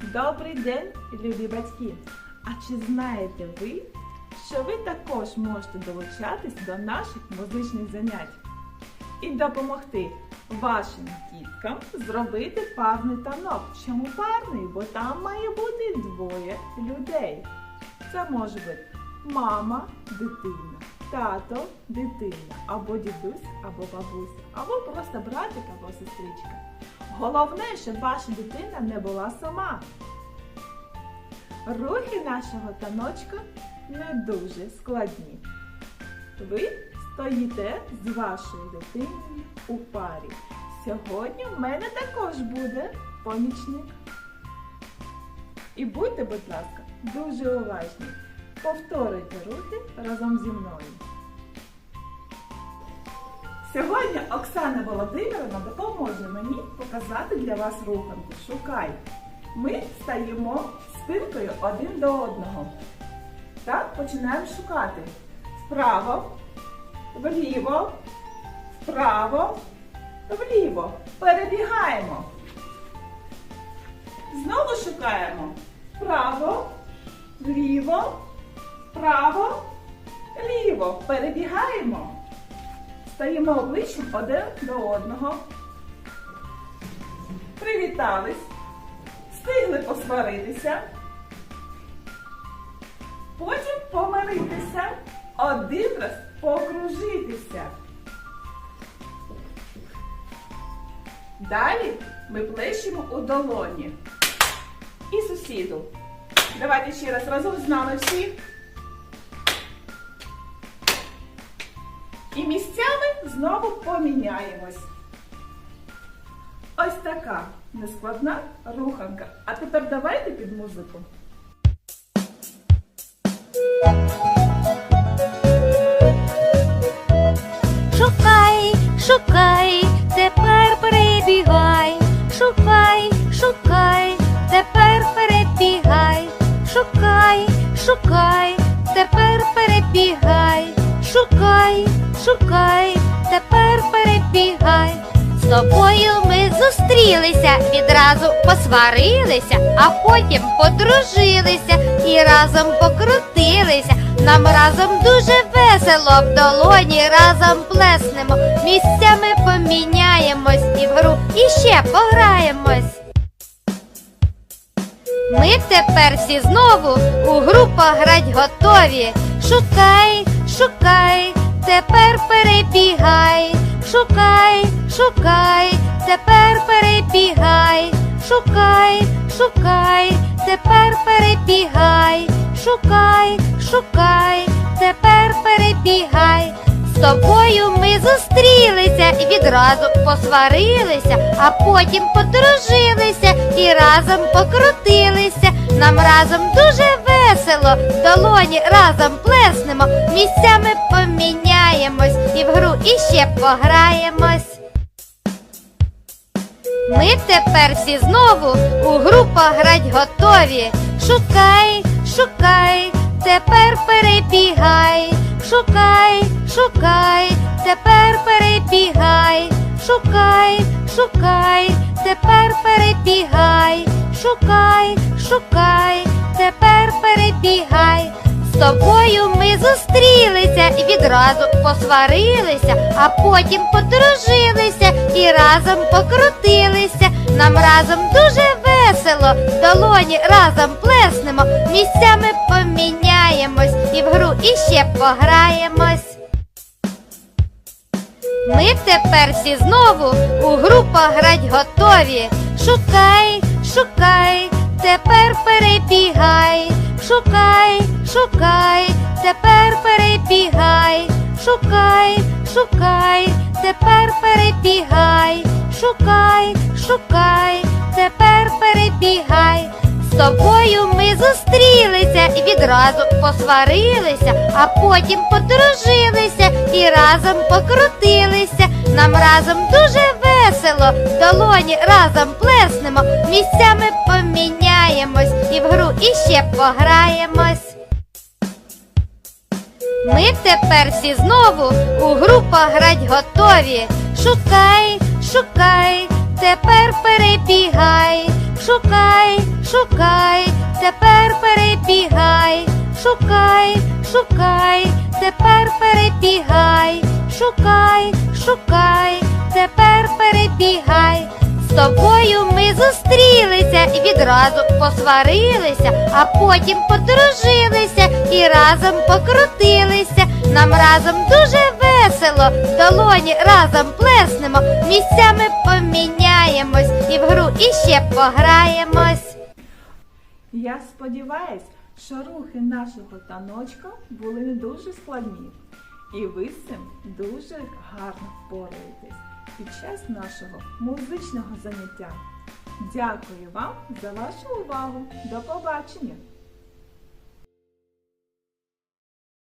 Добрий день, любі батьки! А чи знаєте ви, що ви також можете долучатись до наших музичних занять і допомогти вашим діткам зробити парний танок? Чому парний? Бо там має бути двоє людей. Це може бути мама, дитина, тато, дитина, або дідусь, або бабуся, або просто братик або сестричка. Головне, щоб ваша дитина не була сама. Рухи нашого таночка не дуже складні. Ви стоїте з вашою дитиною у парі. Сьогодні в мене також буде помічник. І будьте, будь ласка, дуже уважні. Повторюйте рухи разом зі мною. Сьогодні Оксана Володимировна допоможе мені показати для вас руханку. Шукай. Ми стаємо спинкою один до одного. Так, починаємо шукати. Вправо, вліво, вправо, вліво. Перебігаємо. Знову шукаємо. Вправо, вліво, вправо, ліво. Перебігаємо. Стаємо обличчям один до одного. Привітались. Встигли посваритися. Потім помиритися. Один раз покружитися. Далі ми плещемо у долоні. І сусіду. Давайте ще раз разом з нами всі. І місцями знову поміняємось. Ось така нескладна руханка. А тепер давайте під музику. Шукай, шукай, шукай, тепер перебігай. З тобою ми зустрілися, відразу посварилися, а потім подружилися і разом покрутилися. Нам разом дуже весело в долоні разом плеснемо, місцями поміняємось і в гру іще пограємось. Ми тепер всі знову у гру пограть готові. Шукай, шукай, тепер перебігай. Шукай, шукай, тепер перебігай. Шукай, шукай, тепер перебігай. Шукай, шукай, тепер перебігай. З тобою ми зустрілися і відразу посварилися, а потім подружилися і разом покрутилися. Нам разом дуже весело, долоні разом плеснемо, місцями поміняємось і в гру іще пограємось. Ми тепер всі знову у гру пограть готові. Шукай, шукай, тепер перебігай. Шукай, шукай, тепер перебігай. Шукай, шукай, тепер перебігай. Шукай, шукай, перебігай. З тобою ми зустрілися і відразу посварилися, а потім подружилися і разом покрутилися. Нам разом дуже весело, долоні разом плеснемо, місцями поміняємось і в гру іще пограємось. Ми тепер всі знову у гру пограть готові. Шукай, шукай, тепер перебігай. Шукай, шукай, тепер перебігай. Шукай, шукай, тепер перебігай. Шукай, шукай, тепер перебігай. З тобою ми зустрілися і відразу посварилися, а потім подружилися і разом покрутилися. Нам разом дуже весело, долоні разом плеснемо, місцями поміняємось і іще пограємось. Ми тепер всі знову у гру пограть готові. Шукай, шукай, тепер перебігай. Шукай, шукай, тепер перебігай, шукай, шукай, тепер перебігай, шукай, шукай, тепер перебігай. З тобою ми зустрілися і відразу посварилися, а потім подружилися і разом покрутилися. Нам разом дуже весело, долоні разом плеснемо, місцями поміняємось і в гру іще пограємось. Я сподіваюсь, що рухи нашого таночка були не дуже складні, і ви з цим дуже гарно впораєтесь під час нашого музичного заняття. Дякую вам за вашу увагу. До побачення!